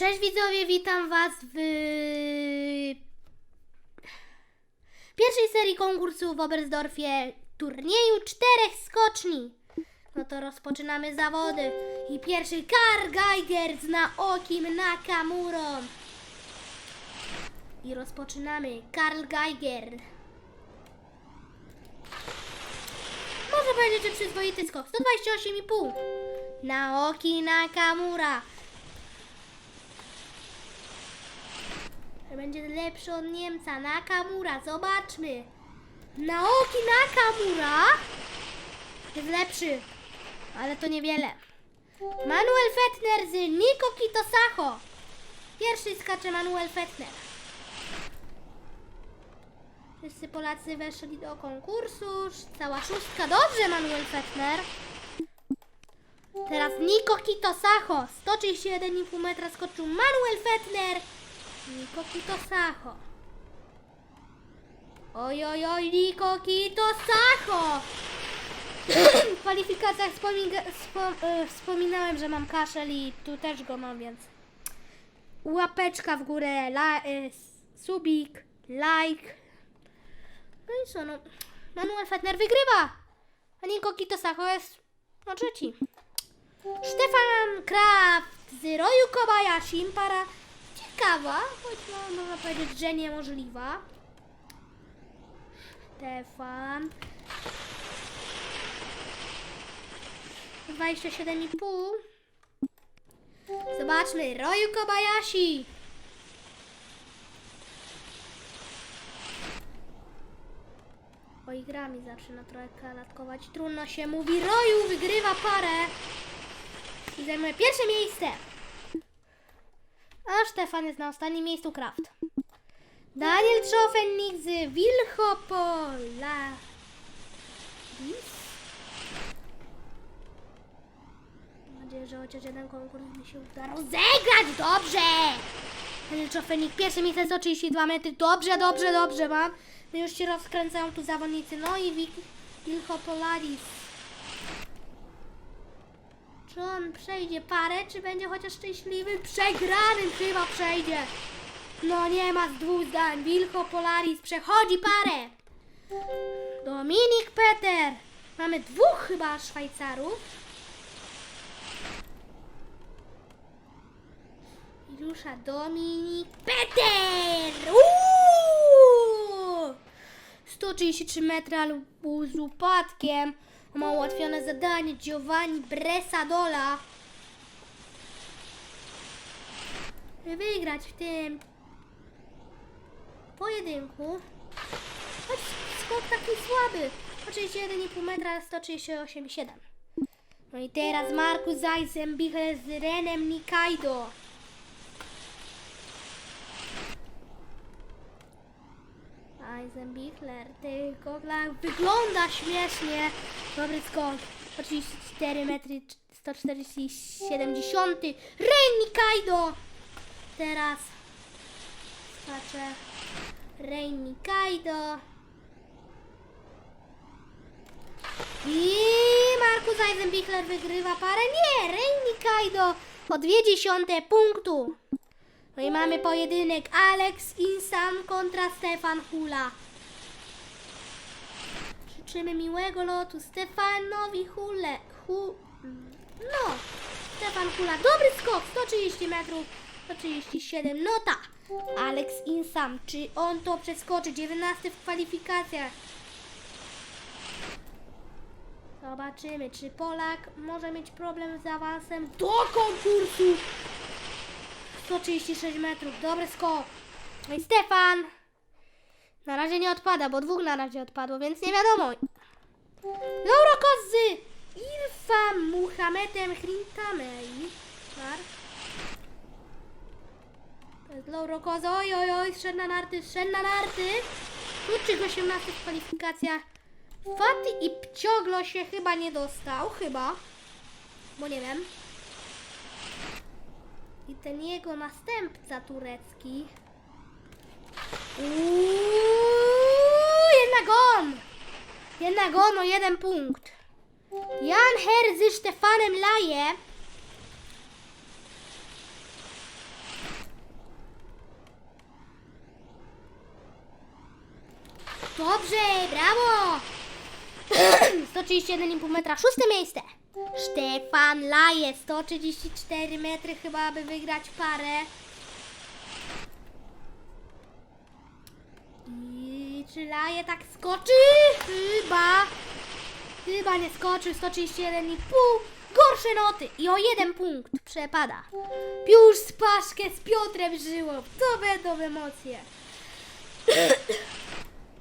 Cześć widzowie, witam was w pierwszej serii konkursu w Oberstdorfie turnieju czterech skoczni. No to rozpoczynamy zawody. I pierwszy Karl Geiger z Naokim Nakamurą. I rozpoczynamy. Karl Geiger. Może powiedzieć, że przyzwoity skok. 128,5. Naoki Nakamura. Że będzie lepszy od Niemca. Nakamura, zobaczmy. Naoki Nakamura jest lepszy, ale to niewiele. Manuel Fettner z Niko Kitosacho. Pierwszy skacze Manuel Fettner. Wszyscy Polacy weszli do konkursu. Cała szóstka. Dobrze, Manuel Fettner. Teraz Niko Kitosacho. 131,5 metra skoczył Manuel Fettner. Niko Kitosacho. Oj, oj, oj, Niko Kitosacho! W kwalifikacjach spo, e, wspominałem, że mam kaszel i tu też go mam, więc łapeczka w górę, la, e, subik, like. No i co, no. Manuel Fettner wygrywa! A Niko Kitosacho jest no trzeci. Stefan Kraft z Roju Kobayashi, para ciekawa, choć no, można powiedzieć, że niemożliwa. Stefan. 27,5. Zobaczmy, Roju Kobayashi. Oj, gra mi zaczyna trochę kalatkować. Trudno się mówi. Roju wygrywa parę. I zajmuje pierwsze miejsce. A Stefan jest na ostatnim miejscu Kraft. Daniel Czofennik z Wilhopola. Mam nadzieję, że chociaż jeden konkurs mi się uda rozegrać. Dobrze! Daniel Czofennik, pierwsze miejsce 132 metry. Dobrze, dobrze, dobrze mam. No już się rozkręcają tu zawodnicy. No i Wil- Wilhopolaris. Czy on przejdzie parę, czy będzie chociaż szczęśliwym przegranym? Chyba przejdzie. No nie ma z dwóch zdań. Wilko Polaris przechodzi parę. Dominik Peter. Mamy dwóch chyba Szwajcarów. I rusza Dominik Peter. Uuu! 133 metry, ale był z upadkiem. Ma ułatwione zadanie Giovanni Bresadola. Wygrać w tym pojedynku. Choć skok taki słaby. 31,5 metra, 138,7. No i teraz Markus Eisenbichler z Renem Nikaido. Eisenbichler, tylko wygląda śmiesznie. Dobry skok. 34 metry, 140, Ren Nikaido. Teraz skacze Ren Nikaido. I Markus Eisenbichler wygrywa parę. Nie, Ren Nikaido o dwie dziesiąte punktu. No i mamy pojedynek Alex Insam kontra Stefan Hula. Życzymy miłego lotu Stefanowi Hule. Hu, no, Stefan Hula. Dobry skok, 130 metrów, 137 nota. Alex Insam, czy on to przeskoczy? 19 w kwalifikacjach. Zobaczymy, czy Polak może mieć problem z awansem do konkursu. 136 metrów, dobry skok. No Stefan. Na razie nie odpada, bo dwóch na razie odpadło, więc nie wiadomo. Lauro Kozzy! Irfan Muhamedem Hrintamej. Par. To jest Lauro Kozy. Oj, oj, oj, szedł na narty, szedł na narty. Kluczyk 18 w kwalifikacjach. I Pcioglo się chyba nie dostał, chyba. Bo nie wiem. I ten jego następca turecki. Uuu, jednak on! Jednak on o jeden punkt. Jan Herzy Stefanem Laje Dobrze, brawo! 131,5 metra, szóste miejsce. Stefan Laje, 134 metry chyba, aby wygrać parę. Czy Laje tak skoczy? Chyba. Chyba nie skoczył, 131,5. Gorsze noty i o jeden punkt przepada. Piusz z Paszkę z Piotrem żyło. To będą emocje.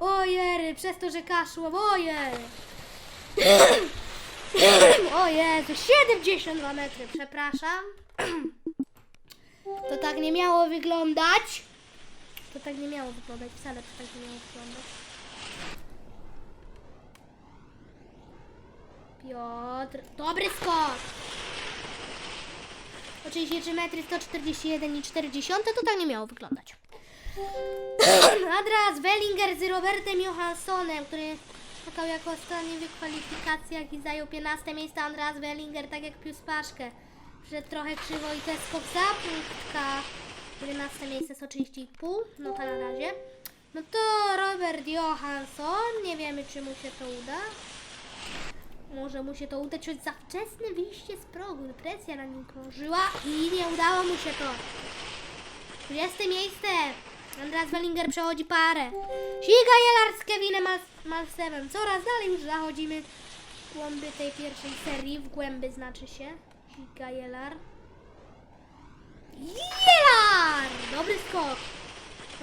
Ojery, przez to, że kaszło, ojery. O Jezu, 72 metry, przepraszam. To tak nie miało wyglądać. To tak nie miało wyglądać, wcale to tak nie miało wyglądać. Piotr, dobry skok. Oczywiście 3 metry 141 i 40 to tak nie miało wyglądać. Andreas Wellinger z Robertem Johanssonem, który skakał jako ostatni w kwalifikacjach i zajął 15 miejsce. Andreas Wellinger, tak jak Pius Paszkę. Przyszedł trochę krzywo i jest skok za punktka. 11 miejsce 130,5, no to na razie. No to Robert Johansson, nie wiemy czy mu się to uda. Może mu się to udać, choć za wczesne wyjście z progu. Presja na nim krążyła i nie udało mu się to. 20 miejsce. Andreas Wellinger przechodzi parę. Siga Jelar z Kevinem Mal- Malsewem. Coraz dalej już zachodzimy w głęby tej pierwszej serii. W głęby znaczy się. Siga Jelar. Jelar! Dobry skok.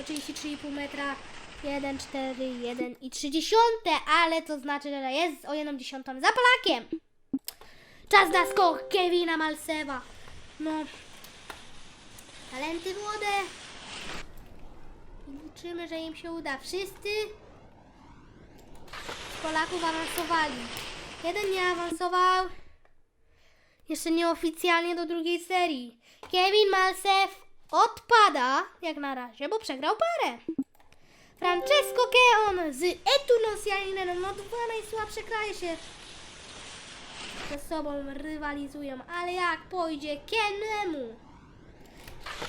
Oczywiście 3,5 metra. 1, 4, 1 i 30, ale to znaczy, że jest o 1 dziesiątą za Polakiem. Czas na skok Kevina Malsewa. No, talenty młode. Liczymy, że im się uda. Wszyscy Polaków awansowali. Jeden nie awansował. Jeszcze nieoficjalnie do drugiej serii. Kevin Malsew odpada, jak na razie, bo przegrał parę. Francesco Keon z Etunos Janinem. No dwa najsłabsze kraje się ze sobą rywalizują, ale jak pójdzie Kenemu?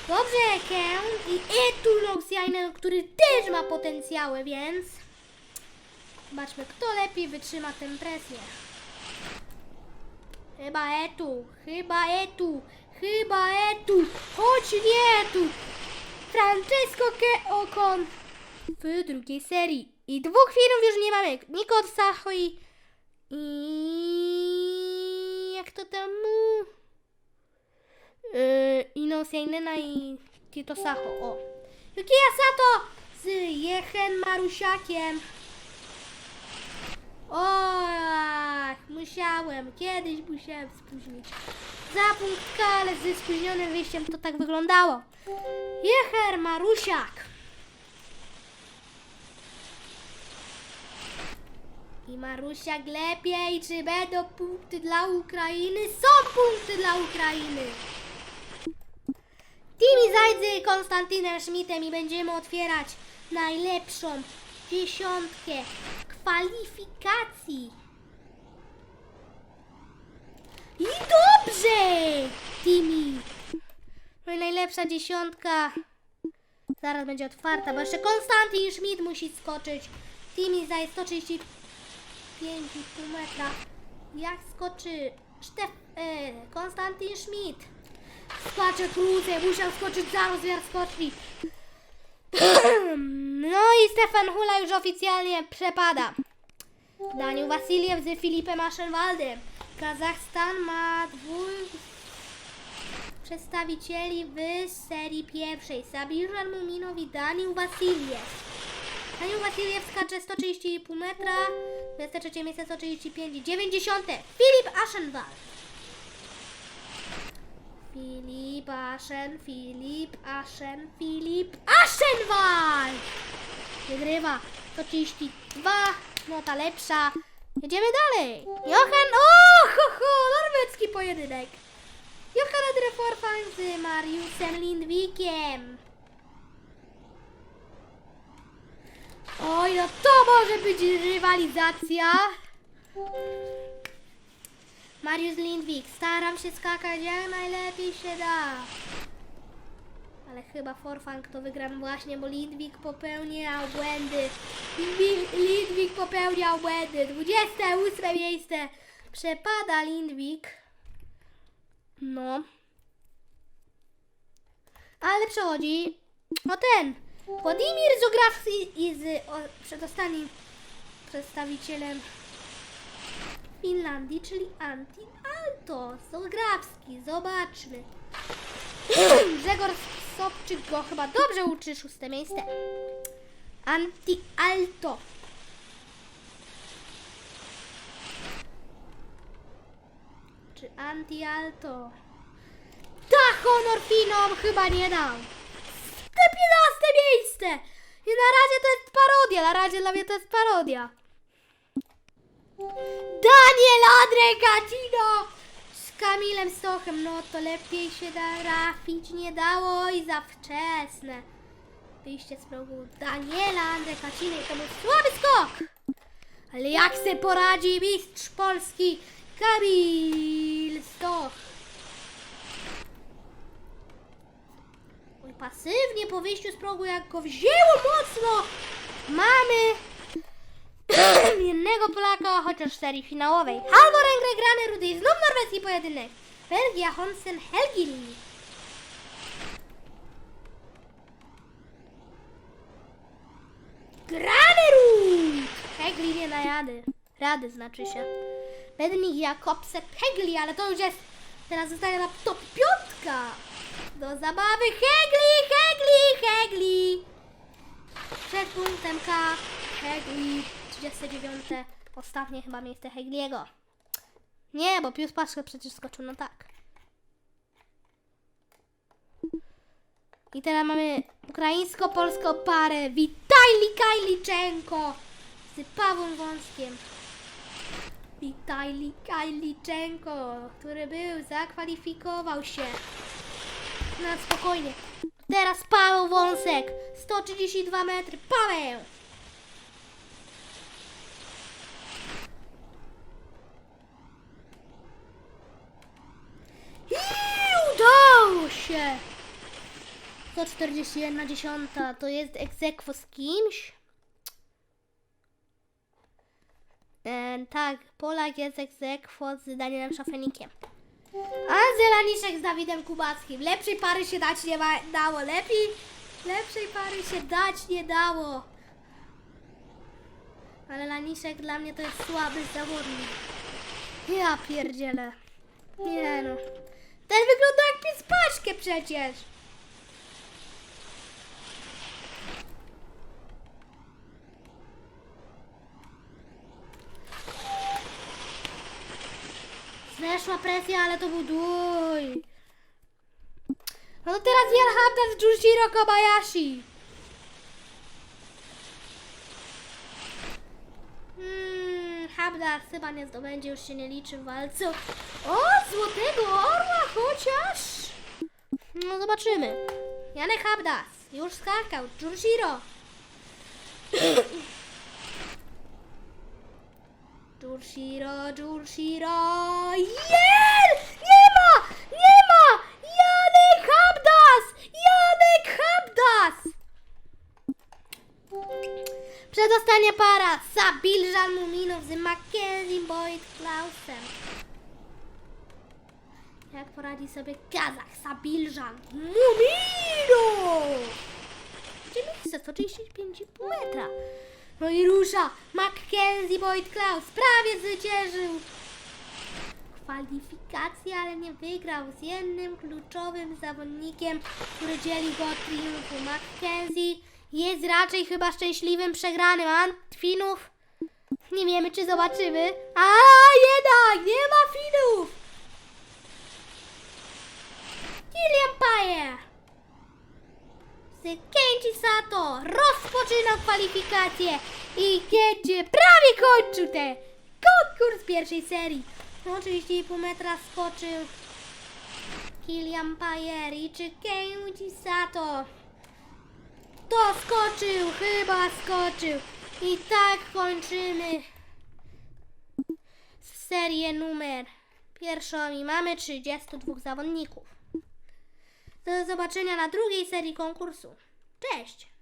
Dobrze, Ken i Etunos Janinem, który też ma potencjały, więc zobaczmy, kto lepiej wytrzyma tę presję. Chyba Etu, chyba Etu, chyba Etu, choć nie Etu. Francesco Keokon w drugiej serii. I dwóch filmów już nie mamy. Nikot Sacho i... i... jak to tam... Yy, Ino Seinena i Tito Sacho. O. Yukiya Sato z Jechen Marusiakiem. O, ach, musiałem, kiedyś musiałem spóźnić. Za punktka, ale ze spóźnionym wyjściem to tak wyglądało. Jecher Marusiak. I Marusiak lepiej, czy będą punkty dla Ukrainy? Są punkty dla Ukrainy! Timi Zajdzy Konstantinem Schmidtem i będziemy otwierać najlepszą dziesiątkę kwalifikacji. I dobrze! Timi! No i najlepsza dziesiątka zaraz będzie otwarta, bo jeszcze Konstantin Schmidt musi skoczyć. Timi zaje 135,5 metra. Jak skoczy Sztef... E, Konstantin Schmidt? Skacze krócej, musiał skoczyć za rozmiar skoczni. No i Stefan Hula już oficjalnie przepada. Daniel Wasiliew z Filipem Aschenwaldem. Kazachstan ma dwóch przedstawicieli w serii pierwszej. Sabirżan Muminow i Daniel Wasiliew. Daniel Wasiliew skacze 130,5 metra, 23 miejsce 135, 90. Filip Aschenwald. Filip Aschen, Filip Aschen, Filip Aschenwald! Wygrywa 132, nota lepsza. Jedziemy dalej. Johan, o, ho, ho, norwedzki pojedynek. Johan Adreforfan z Mariusem Lindvikiem. Oj, no to może być rywalizacja. Mariusz Lindwik, staram się skakać jak najlepiej się da. Ale chyba Forfang to wygram właśnie, bo Lidwik popełniał błędy. Lidwik popełniał błędy. 28 miejsce przepada Lidwik. No. Ale przechodzi o ten. Władimir Zografski i z o, przedostatnim przedstawicielem Finlandii, czyli Antti Alto. Zografski, zobaczmy. Grzegor Sobczyk go chyba dobrze uczy, szóste miejsce. Anti Alto. Czy Anti Alto? Ta honor Finom chyba nie dał. Te 15 miejsce! I na razie to jest parodia, na razie dla mnie to jest parodia. Daniel Adregacino z Kamilem Stochem. No to lepiej się trafić nie dało i za wczesne. Wyjście z progu Daniela Andrekaciny to był słaby skok. Ale jak se poradzi mistrz Polski Kamil Stoch. Pasywnie po wyjściu z progu, jak go wzięło mocno. Mamy jednego Polaka, chociaż w serii finałowej. Halvor Engre Rudy, znów norweski pojedynek. Belgia, Honsen, Helgil. Grany Rud! Hegli nie na rady. Znaczy się. Bednik Jakobsen, Hegli, ale to już jest... Teraz zostaje na top piątka. Do zabawy Hegli, Hegli, Hegli. Przed punktem K. Hegli. 39. Ostatnie chyba miejsce Hegliego. Nie, bo Pius Paszkę przecież skoczył no tak. I teraz mamy ukraińsko-polską parę Witajli Kajliczenko z Pawłem Wąskiem. Witajli Kajliczenko, który był, zakwalifikował się. Na spokojnie. Teraz Paweł Wąsek. 132 metry. Paweł! I udało się! 141 dziesiąta. To jest egzekwo z kimś? E, tak, Polak jest egzekwo z Danielem Szafenikiem. Andrzej Laniszek z Dawidem Kubackim. Lepszej pary się dać nie dało. Lepiej, lepszej pary się dać nie dało. Ale Laniszek dla mnie to jest słaby zawodnik. Ja pierdzielę. Nie no. Ten wygląda jak pies paczkę przecież. Zeszła presja, ale to był dój. No to teraz Jan Hamda z Jujiro Kobayashi. Hmm, Habdas chyba nie zdobędzie, już się nie liczy w walce. O, złotego orła chociaż. No zobaczymy. Janek Habdas już skakał. Jujiro. Jurshiro, Jurshiro, Jel! Przedostania para Sabil Muminow z Mackenzie Boyd Klausem. Jak poradzi sobie Kazach Sabilżan Muminow? Gdzie miejsce? 135,5 metra. No i rusza Mackenzie Boyd Klaus. Prawie zwyciężył kwalifikacje, ale nie wygrał z jednym kluczowym zawodnikiem, który dzieli go od triumfu. Mackenzie jest raczej chyba szczęśliwym przegranym. Antwinów nie wiemy, czy zobaczymy. A jednak nie ma Finów! Kilian Paje Kenji Sato rozpoczynał kwalifikacje i Kenji prawie kończył ten konkurs pierwszej serii. No, 30,5 metra skoczył Kilian Pajer i czy Kenji Sato to skoczył, chyba skoczył. I tak kończymy serię numer pierwszą i mamy 32 zawodników. Do zobaczenia na drugiej serii konkursu. Cześć!